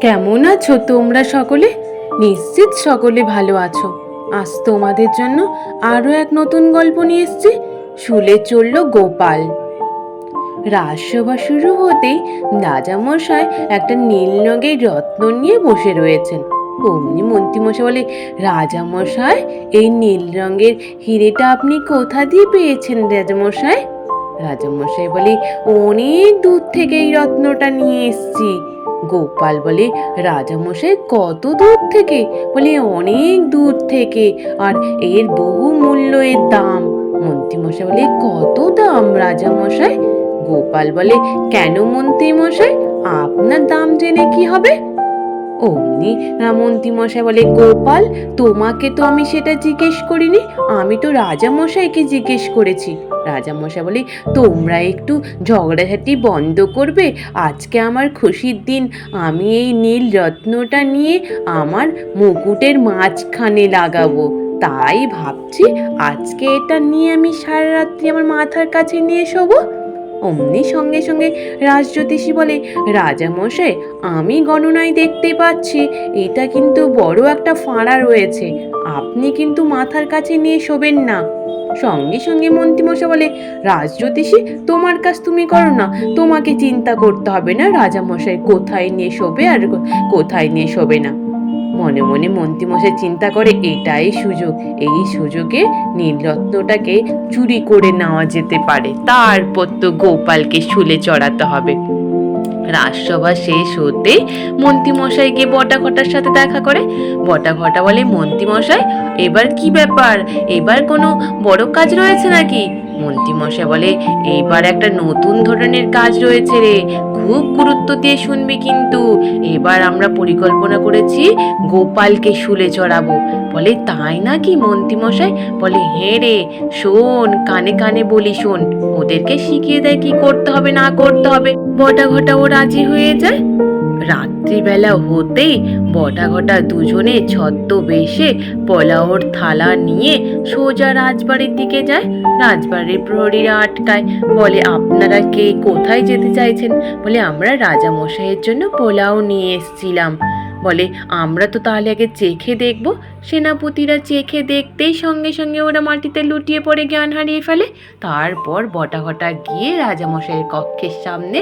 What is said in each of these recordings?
কেমন আছো তোমরা সকলে? নিশ্চিত সকলে ভালো আছো। আজ তোমাদের জন্য আরও এক নতুন গল্প নিয়ে এসেছি, শুলে চলল গোপাল। রাজসভা শুরু হতেই রাজামশাই একটা নীল রঙের রত্ন নিয়ে বসে রয়েছেন। অমনি মন্ত্রীমশাই বলে, রাজামশাই, এই নীল রঙের হিরেটা আপনি কোথা দিয়ে পেয়েছেন রাজামশাই? রাজামশাই বলে, অনেক দূর থেকে এই রত্নটা নিয়ে এসেছি। গোপাল বলে, রাজামশাই, কত দূর থেকে? বলে, অনেক দূর থেকে। আর এর বহু মূল্য এর দাম। মন্ত্রীমশাই বলে, কত দাম, রাজামশাই? গোপাল বলে, কেন মন্ত্রীমশাই? আপনার দাম জেনে কি হবে? অমনি মন্ত্রীমশাই বলে, গোপাল, তোমাকে তো আমি সেটা জিজ্ঞেস করিনি, আমি তো রাজামশাইকে জিজ্ঞেস করেছি। রাজামশাই বলে, তোমরা একটু ঝগড়াঝাটি বন্ধ করবে, আজকে আমার খুশির দিন। আমি এই নীল রত্নটা নিয়ে আমার মুকুটের মাঝখানে লাগাবো। তাই ভাবছি আজকে এটা নিয়ে আমি সারা রাত্রি আমার মাথার কাছে নিয়ে শোবো। অমনি সঙ্গে সঙ্গে রাজজ্যোতিষী বলে রাজামশাই আমি গণনায় দেখতে পাচ্ছি, এটা কিন্তু বড় একটা ফাঁড়া রয়েছে। আপনি কিন্তু মাথার কাছে নিয়ে শোবেন না। সঙ্গে সঙ্গে মন্ত্রীমশাই বলে, রাজজ্যোতিষী, তোমার কাজ তুমি করো না। তোমাকে চিন্তা করতে হবে না রাজামশাই কোথায় নিয়ে শোবে আর কোথায় নিয়ে শোবে না। মনে মনে মন্ত্রীমশাই চিন্তা করে, এটাই সুযোগ। এই সুযোগে নীলরত্নটাকে চুরি করে নেওয়া যেতে পারে। তারপর তো গোপালকে শুলে চড়াতে হবে। রাজসভা শেষ হতে মন্ত্রীমশাই গিয়ে বটা ঘটার সাথে দেখা করে। বটা ঘটা বলে, মন্ত্রীমশাই, এবার কি ব্যাপার? এবার কোনো বড় কাজ রয়েছে নাকি? মন্ত্রীমশাই বলে, এইবার একটা নতুন ধরনের কাজ রয়েছে রে। খুব গুরুত্ব দিয়ে শুনবি কিন্তু। এবার আমরা পরিকল্পনা করেছি গোপালকে শুলে চড়াবো। বলে, তাই নাকি মন্ত্রীমশাই? বলে হ্যাঁ রে, শোন, কানে কানে বলি শোন। ওদেরকে শিখিয়ে দেয় কি করতে হবে, না করতে হবে। বটা ঘটা ও রাজি হয়ে যায়? রাত্রিবেলা হতেই বটা ঘটা দুজনে ছদ্মবেশে পলাওর থালা নিয়ে সোজা রাজবাড়ির দিকে যায়। রাজবাড়ির প্রহরীরা আটকায়। বলে, আপনারা কে? কোথায় যেতে চাইছেন? বলে, আমরা রাজামশাইয়ের জন্য পোলাও নিয়ে এসছিলাম। বলে, আমরা তো তাহলে আগে চেখে দেখব। সেনাপতিরা চেখে দেখতেই সঙ্গে সঙ্গে ওরা মাটিতে লুটিয়ে পড়ে জ্ঞান হারিয়ে ফেলে। তারপর বটা ঘটা গিয়ে রাজামশাইয়ের কক্ষের সামনে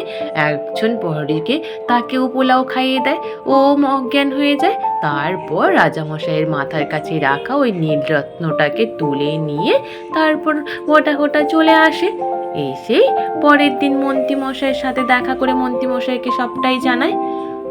একজন প্রহরীকে তাকেও পোলাও খাইয়ে দেয়। ও অজ্ঞান হয়ে যায়। তারপর রাজামশাইয়ের মাথার কাছে রাখা ওই নীলরত্নটাকে তুলে নিয়ে তারপর বটা ঘটা চলে আসে। এসেই পরের দিন মন্ত্রীমশাইয়ের সাথে দেখা করে মন্ত্রীমশাইকে সবটাই জানায়।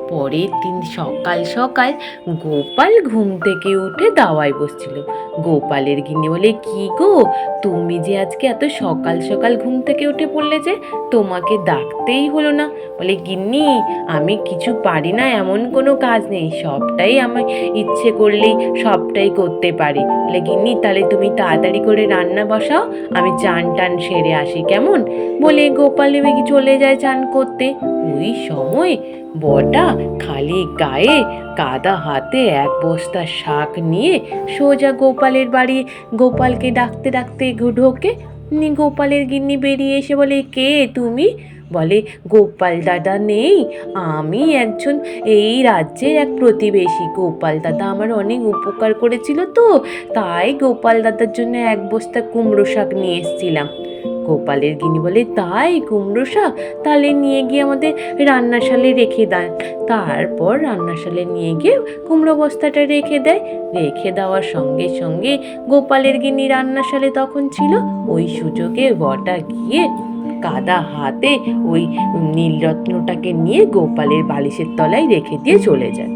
পরের দিন সকাল সকাল গোপাল ঘুম থেকে উঠে দাওয়ায় বসছিল। গোপালের গিন্নি বলে, কি গো, তুমি যে আজকে এত সকাল সকাল ঘুম থেকে উঠে পড়লে যে, তোমাকে ডাকতেই হলো না। বলে, গিন্নি, আমি কিছু পারি না, এমন কোনো কাজ নেই। সবটাই আমার ইচ্ছে করলেই সবটাই করতে পারি। বলে, গিন্নি, তাহলে তুমি তাড়াতাড়ি করে রান্না বসাও, আমি চান টান সেরে আসি, কেমন? বলে, গোপাল চলে যায় চান করতে। ওই সময় বটা খালি গায়ে কাদা হাতে এক বস্তা শাক নিয়ে সোজা গোপালের বাড়ি। গোপালকে ডাকতে ডাকতে ঢোকে নি গোপালের গিন্নি বেরিয়ে এসে বলে, কে তুমি? বলে, গোপাল দাদা নেই। আমি একজন এই রাজ্যের এক প্রতিবেশী। গোপাল দাদা আমার অনেক উপকার করেছিল তো, তাই গোপাল দাদার জন্য এক বস্তা কুমড়ো শাক নিয়ে এসেছিলাম। গোপালের গিনি বলে, তাই কুমড়ো শাক? তাহলে নিয়ে গিয়ে আমাদের রান্নাশালে রেখে দেন। তারপর রান্নাশালে নিয়ে গিয়ে কুমড়ো বস্তাটা রেখে দেয়। রেখে দেওয়ার সঙ্গে সঙ্গে গোপালের গিনি রান্নাশালে তখন ছিল। ওই সুযোগে বটা গিয়ে কাদা হাতে ওই নীলরত্নটাকে নিয়ে গোপালের বালিশের তলায় রেখে দিয়ে চলে যায়।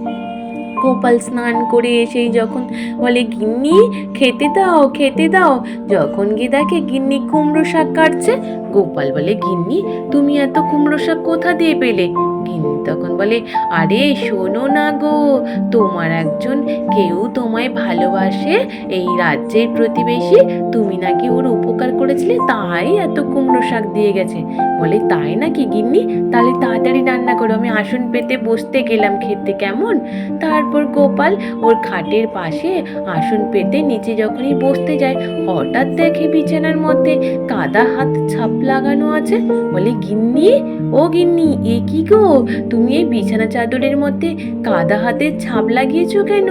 গোপাল স্নান করে এসেই যখন বলে, গিন্নি, খেতে দাও খেতে দাও। যখন গিয়ে দেখে গিন্নি কুমড়ো শাক কাটছে, গোপাল বলে, গিন্নি, তুমি এত কুমড়ো শাক কোথা দিয়ে পেলে? গিন্নি তখন বলে, আরে, শোনো না গো, তোমার একজন কেউ তোমায় ভালোবাসে, এই রাজ্যের প্রতিবেশী। তুমি নাকি ওর উপকার করেছিলে, তাই এত কুমড়ো শাক দিয়ে গেছে। বলে, তাই নাকি গিন্নি? তাহলে তাড়াতাড়ি রান্না করো, আমি আসন পেতে বসতে গেলাম খেতে, কেমন? তারপর গোপাল ওর খাটের পাশে আসন পেতে নিচে যখনই বসতে যায়, হঠাৎ দেখে বিছানার মধ্যে কাদা হাত ছাপ লাগানো আছে। বলে, গিন্নি, ও গিন্নি, এ কি গো? তুমি এই বিছানা চাদরের মধ্যে কাদা হাতের ছাপ লাগিয়েছো কেন?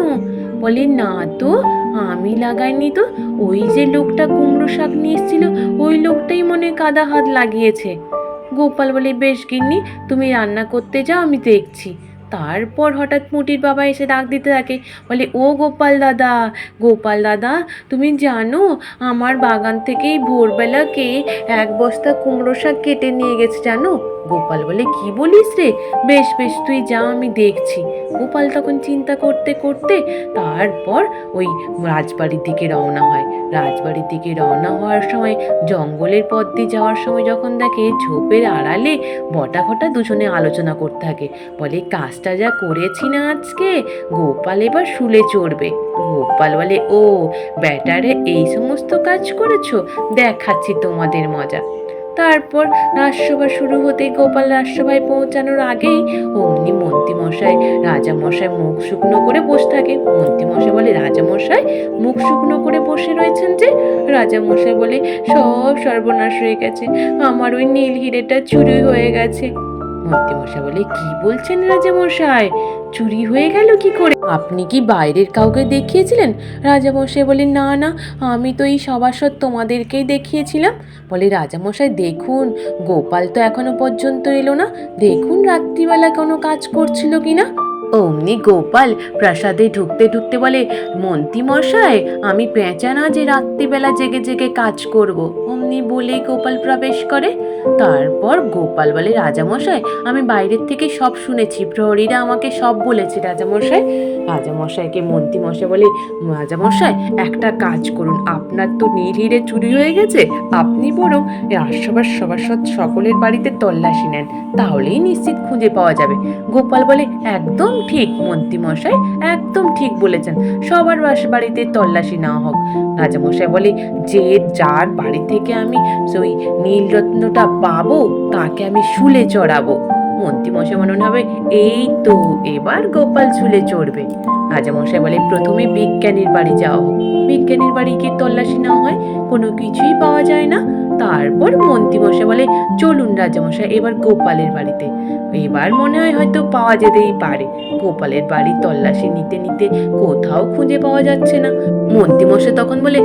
বলে, না তো, আমি লাগাইনি তো। ওই যে লোকটা কুমড়ো শাক নিয়ে এসেছিল, ওই লোকটাই মনে কাদা হাত লাগিয়েছে। গোপাল বলে, বেশ গিন্নি, তুমি রান্না করতে যাও, আমি দেখছি। তারপর হঠাৎ মুটির বাবা এসে ডাক দিতে থাকে, বলে, ও গোপাল দাদা গোপাল দাদা, তুমি জানো, আমার বাগান থেকেই ভোরবেলা কে এক বস্তা কুমড়ো শাক কেটে নিয়ে গেছে, জানো? গোপাল বলে, কি বলিস রে? বেশ বেশ, তুই যা, আমি দেখছি। গোপাল তখন চিন্তা করতে করতে তারপর ওই রাজবাড়ির দিকে রওনা হয়। রাজবাড়ির দিকে রওনা হওয়ার সময়, জঙ্গলের পথ দিয়ে যাওয়ার সময় যখন দেখে ঝোপের আড়ালে বটা ঘটা দুজনে আলোচনা করতে থাকে। বলে, কাজটা যা করেছি না আজকে, গোপাল এবার শুলে চড়বে। গোপাল বলে, ও, ব্যাটারে এই সমস্ত কাজ করেছ? দেখাচ্ছি তোমাদের মজা। তারপর রাজসভা শুরু হতে গোপাল রাজসভায় পৌঁছানোর আগেই অমনি মন্ত্রীমশাই, রাজামশাই মুখ শুকনো করে বসে থাকে। মন্ত্রীমশাই বলে, রাজামশাই, মুখ শুকনো করে বসে রয়েছেন যে? রাজামশাই বলে, সব সর্বনাশ হয়ে গেছে। আমার ওই নীল হিরেটা চুরি হয়ে গেছে। মন্ত্রীমশাই বলে, কি বলছেন রাজামশাই? চুরি হয়ে গেল কি করে? আপনি কি বাইরের কাউকে দেখিয়েছিলেন? রাজামশাই বলে, না না, আমি তো এই সভাসদ তোমাদেরকেই দেখিয়েছিলাম। বলে, রাজামশাই, দেখুন, গোপাল তো এখনও পর্যন্ত এলো না। দেখুন, রাত্রিবেলা কোনো কাজ করছিল কিনা অমনি গোপাল প্রাসাদে ঢুকতে ঢুকতে বলে, মন্ত্রী মশাই, আমি পেঁচা না যে রাত্রিবেলা জেগে জেগে কাজ করব? অমনি বলেই গোপাল প্রবেশ করে। তারপর গোপাল বলে, রাজামশাই, আমি বাইরের থেকে সব শুনেছি, প্রহরীরা আমাকে সব বলেছে, রাজামশাই। রাজামশাইকে মন্ত্রী মশাই বলে, রাজামশাই, একটা কাজ করুন, আপনার তো নীল হিরে চুরি হয়ে গেছে। আপনি বরং রাজসভার সভাসদ সকলের বাড়িতে তল্লাশি নেন, তাহলেই নিশ্চিত খুঁজে পাওয়া যাবে। গোপাল বলে, একদম ঠিক মন্ত্রী মশাই একদম ঠিক বলেছেন। সবার বাড়িতে তল্লাশি না হোক। রাজামশাই বলে, যে যার বাড়ি থেকে আমি ওই নীলরত্নটা পাবো, তাকে আমি শুলে চড়াবো। মন্ত্রীমশাই মনে হবে, এই তো এবার গোপাল শুলে চড়বে। রাজামশাই বলে, প্রথমে বিজ্ঞানীর বাড়ি যাওয়া হোক বিজ্ঞানীর বাড়ি গিয়ে তল্লাশি নেওয়া হয়, কোনো কিছুই পাওয়া যায় না। তারপর মন্ত্রী মন্ত্রীমশাই বলে, চলুন রাজামশাই, এবার গোপালের বাড়িতে। এবার মনে হয় হয়তো পাওয়া যেতেই পারে। গোপালের বাড়ি তল্লাশি নিতে নিতে কোথাও খুঁজে পাওয়া যাচ্ছে না। মন্ত্রীমশাই তখন বলে,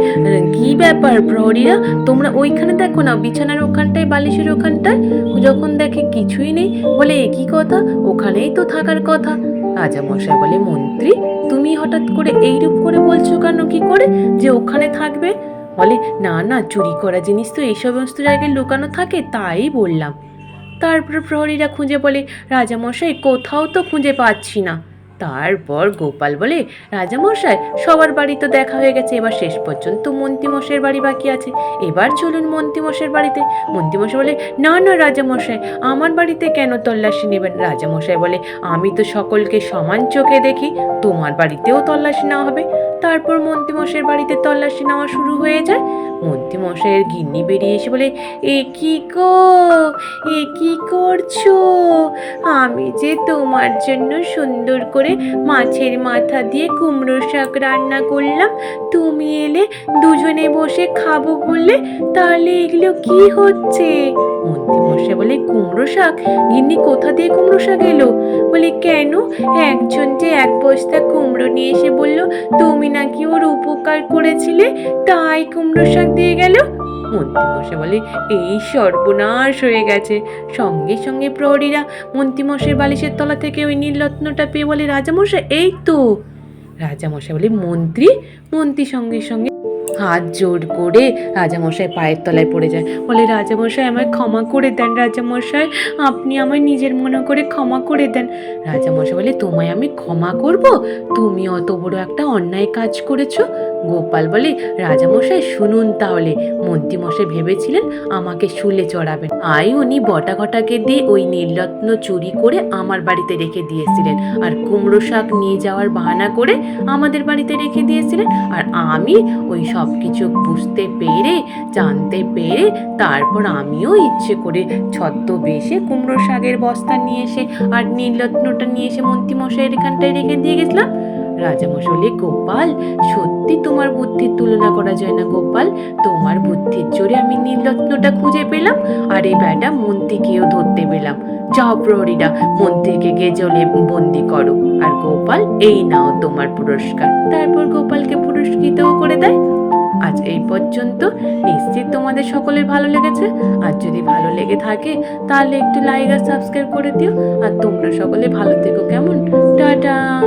কি ব্যাপার প্রহরীরা? তোমরা ওইখানে দেখো না, বিছানার ওখানটায়, বালিশের ওখানটায়? যখন দেখে কিছুই নেই, বলে একই কথা? ওখানেই তো থাকার কথা। রাজামশাই বলে, মন্ত্রী, তুমি হঠাৎ করে এইরূপ করে বলছো কেন? কি করে যে ওখানে থাকবে? বলে না না, চুরি করা জিনিস তো এই সমস্ত জায়গায় লুকানো থাকে, তাই বললাম। তারপর প্রহরীরা খুঁজে বলে, রাজামশাই, কোথাও তো খুঁজে পাচ্ছি না। তারপর গোপাল বলে, রাজামশাই, সবার বাড়ি তো দেখা হয়ে গেছে, এবার শেষ পর্যন্ত মন্ত্রীমশের বাড়ি বাকি আছে। এবার চলুন মন্ত্রীমশের বাড়িতে। মন্ত্রীমশাই বলে, না না, রাজামশাই, আমার বাড়িতে কেন তল্লাশি নেবেন? রাজামশাই বলে, আমি তো সকলকে সমান চোখে দেখি, তোমার বাড়িতেও তল্লাশি নেওয়া হবে। তারপর মন্ত্রীমশের বাড়িতে তল্লাশি নেওয়া শুরু হয়ে যায়। মন্ত্রীমশাইয়ের গিন্নি বেরিয়ে এসে বলে, এ কি গো? এ কি করছ? আমি যে তোমার জন্য সুন্দর করে মাছের মাথা দিয়ে কুমড়ো শাক রান্না করলাম, তুমি এলে দুজনে বসে খাব বললে, তাহলে এগুলো কি হচ্ছে? মন্ত্রীমশাই বলে, কুমড়ো শাক? গিন্নি কোথা দিয়ে কুমড়ো শাক এলো? বলে, কেন? একজন যে এক বস্তা কুমড়ো নিয়ে এসে বলল, তুমি নাকি ওর উপকার করেছিলে, তাই কুমড়ো শাক দিয়ে গেল? মন্ত্রীমশাই বলে, এই সর্বনাশ হয়ে গেছে। সঙ্গে সঙ্গে প্রহরীরা মন্ত্রীমশাই বালিশের তলা থেকে ওই নীলরত্নটা পেয়ে বলে, রাজামশাই, এই তো। রাজামশাই বলে, মন্ত্রী? মন্ত্রী সঙ্গে সঙ্গে হাত জোর করে রাজামশাই পায়ের তলায় পড়ে যায়। বলে, রাজামশাই, আমায় ক্ষমা করে দেন, রাজামশাই। আপনি আমায় নিজের মনে করে ক্ষমা করে দেন। রাজামশাই বলে, তোমায় আমি ক্ষমা করব? তুমি অত বড় একটা অন্যায় কাজ করেছ? গোপাল বলে, রাজামশাই, শুনুন তাহলে। মন্ত্রীমশাই ভেবেছিলেন আমাকে শুলে চড়াবেন। আই উনি বটা ঘটাকে দিয়ে ওই নীলরত্ন চুরি করে আমার বাড়িতে রেখে দিয়েছিলেন। আর কুমড়ো শাক নিয়ে যাওয়ার বাহানা করে আমাদের বাড়িতে রেখে দিয়েছিলেন। আর আমি ওই সব কিছু বুঝতে পেরে, জানতে পেরে, তারপর আমিও ইচ্ছে করে ছদ্মবেশে কুমড়ো শাকের বস্তা নিয়ে এসে আর নীলরত্নটা নিয়ে এসে মন্ত্রীমশাইয়ের এখানটায় রেখে দিয়ে গেছিলাম। রাজামশাই গোপাল, সত্যি তোমার বুদ্ধির তুলনা করা যায় না গোপাল। তোমার বুদ্ধির জোরে আমি নীলরত্নটা খুঁজে পেলাম, আর এই ব্যাটা মন্ত্রীকেও ধরতে পেলাম। যাও প্রহরীরা, মন্ত্রীকে গেজলে বন্দি করো। আর গোপাল, এই নাও তোমার পুরস্কার। তারপর গোপালকে পুরস্কৃতও করে দেয়। আজ এই পর্যন্ত নিশ্চিত তোমাদের সকলের ভালো লেগেছে। আর যদি ভালো লেগে থাকে, তাহলে একটু লাইক আর সাবস্ক্রাইব করে দিও। আর তোমরা সকলে ভালো থেকো কেমন? টাটা!